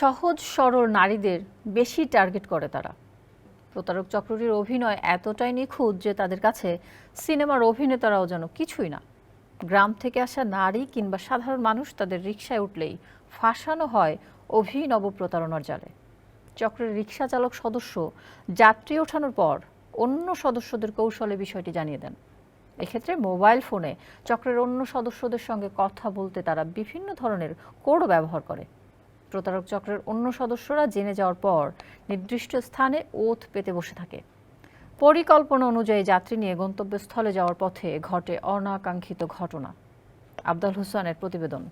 সহজ, সরল নারীদের বেশি টার্গেট করে তারা। প্রতারক চক্রটির অভিনয় এতটাই নিখুঁত যে তাদের কাছে সিনেমার অভিনেতারাও যেন কিছুই না। গ্রাম থেকে আসা নারী কিংবা সাধারণ মানুষ তাদের রিকশায় উঠলেই ফাঁসানো হয় অভিনব প্রতারণার জালে। চক্রের রিকশা চালক সদস্য যাত্রী ওঠানোর পর অন্য সদস্যদের কৌশলে বিষয়টি জানিয়ে দেন। এক্ষেত্রে মোবাইল ফোনে চক্রের অন্য সদস্যদের সঙ্গে কথা বলতে তারা বিভিন্ন ধরনের কোড ব্যবহার করে। প্রতারক চক্রের অন্য সদস্যরা জেনে যাওয়ার পর নির্দিষ্ট স্থানে ওথ পেতে বসে থাকে। পরিকল্পনা অনুযায়ী যাত্রী নিয়ে গন্তব্যস্থলে যাওয়ার পথে ঘটে অনাকাঙ্ক্ষিত ঘটনা। আব্দুল হোসেনের প্রতিবেদন।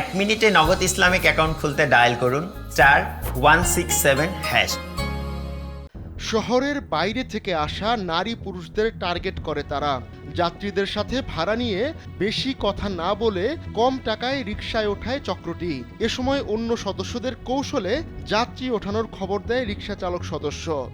এক মিনিটে নগদ ইসলামিক অ্যাকাউন্ট খুলতে ডায়াল করুন চার ওয়ান সিক্স সেভেন হ্যাশ। শহরের বাইরে থেকে আসা নারী পুরুষদের টার্গেট করে তারা। যাত্রীদের সাথে ভাড়া নিয়ে বেশি কথা না বলে কম টাকায় রিকশায় ওঠায় চক্রটি। এ সময় অন্য সদস্যদের কৌশলে যাত্রী ওঠানোর খবর দেয় রিকশা চালক সদস্য।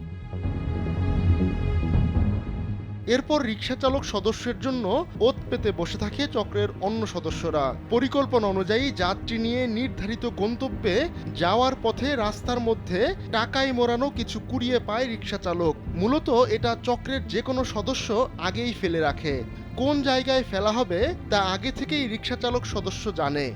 এরপর রিকশা চালক সদস্যের জন্য ওত পেতে বসে থাকে চক্রের অন্য সদস্যরা। পরিকল্পনা অনুযায়ী যাত্রী নিয়ে নির্ধারিত গন্তব্যে যাওয়ার পথে রাস্তার মধ্যে টাকায় মোড়ানো কিছু কুড়িয়ে পায় রিকশা চালক মূলত এটা চক্রের যে কোনো সদস্য আগেই ফেলে রাখে। কোন জায়গায় ফেলা হবে তা আগে থেকেই রিকশা চালক সদস্য জানে।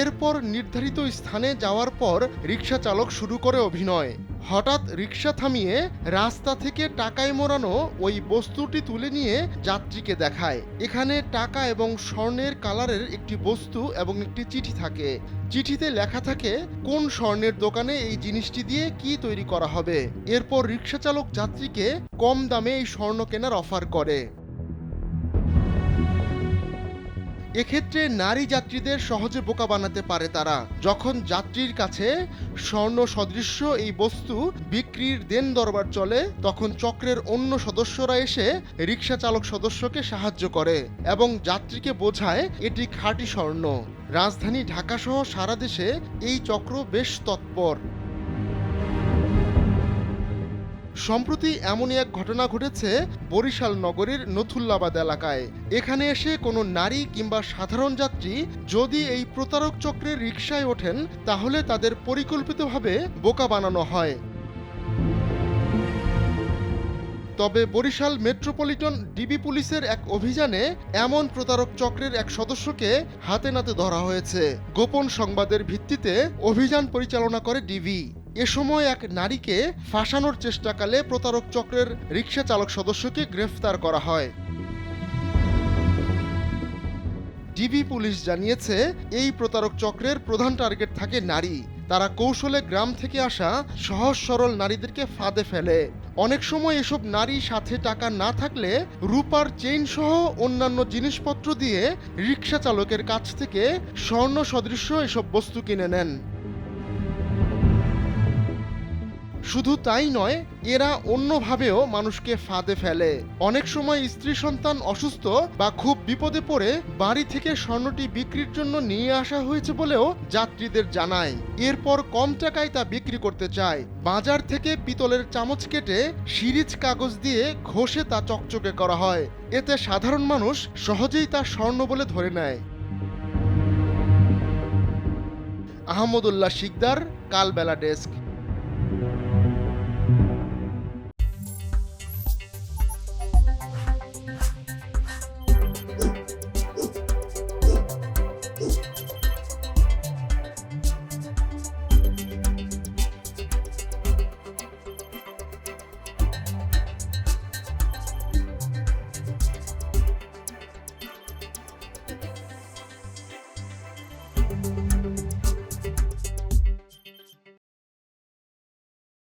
এরপর নির্ধারিত স্থানে যাওয়ার পর রিকশা চালক শুরু করে অভিনয়। হঠাৎ রিকশা থামিয়ে রাস্তা থেকে টাকায় মোড়ানো ওই বস্তুটি তুলে নিয়ে যাত্রীকে দেখায়। এখানে টাকা এবং স্বর্ণের কালারের একটি বস্তু এবং একটি চিঠি থাকে। চিঠিতে লেখা থাকে, কোন স্বর্ণের দোকানে এই জিনিসটি দিয়ে কি তৈরি করা হবে? এরপর রিকশা চালক যাত্রীকে কম দামে এই স্বর্ণ কেনার অফার করে। এক্ষেত্রে নারী যাত্রীদের সহজে বোকা বানাতে পারে তারা। যখন যাত্রীর কাছে স্বর্ণ সদৃশ্য এই বস্তু বিক্রির দেন দরবার চলে, তখন চক্রের অন্য সদস্যরা এসে রিকশা চালক সদস্যকে সাহায্য করে এবং যাত্রীকে বোঝায় এটি খাঁটি স্বর্ণ। রাজধানী ঢাকাসহ সারা দেশে এই চক্র বেশ তৎপর। সম্প্রতি এমনই এক ঘটনা ঘটেছে বরিশাল নগরীর নথুল্লাবাদ এলাকায়। এখানে এসে কোনো নারী কিংবা সাধারণ যাত্রী যদি এই প্রতারক চক্রের রিকশায় ওঠেন, তাহলে তাদের পরিকল্পিতভাবে বোকা বানানো হয়। তবে বরিশাল মেট্রোপলিটন ডিবি পুলিশের এক অভিযানে এমন প্রতারক চক্রের এক সদস্যকে হাতে নাতে ধরা হয়েছে। গোপন সংবাদের ভিত্তিতে অভিযান পরিচালনা করে ডিবি। এ সময় এক নারীকে ফাঁসানোর চেষ্টাকালে প্রতারক চক্রের রিক্সা চালক সদস্যকে গ্রেফতার করা হয়। ডিবি পুলিশ জানিয়েছে, এই প্রতারক চক্রের প্রধান টার্গেট থাকে নারী। তারা কৌশলে গ্রাম থেকে আসা সহজ সরল নারীদেরকে ফাঁদে ফেলে। অনেক সময় এসব নারী সাথে টাকা না থাকলে রূপার চেইন সহ অন্যান্য জিনিসপত্র দিয়ে রিক্সা চালকের কাছ থেকে স্বর্ণ সদৃশ্য এসব বস্তু কিনে নেন। শুধু তাই নয়, এরা অন্যভাবেও মানুষকে ফাঁদে ফেলে। অনেক সময় স্ত্রী সন্তান অসুস্থ বা খুব বিপদে পড়ে বাড়ি থেকে স্বর্ণটি বিক্রির জন্য নিয়ে আসা হয়েছে বলেও যাত্রীদের জানায়। এরপর কম টাকায় তা বিক্রি করতে চায়। বাজার থেকে পিতলের চামচ কেটে সিরিজ কাগজ দিয়ে ঘষে তা চকচকে করা হয়। এতে সাধারণ মানুষ সহজেই তা স্বর্ণ বলে ধরে নেয়। আহমদুল্লাহ শিকদার, কালবেলা ডেস্ক।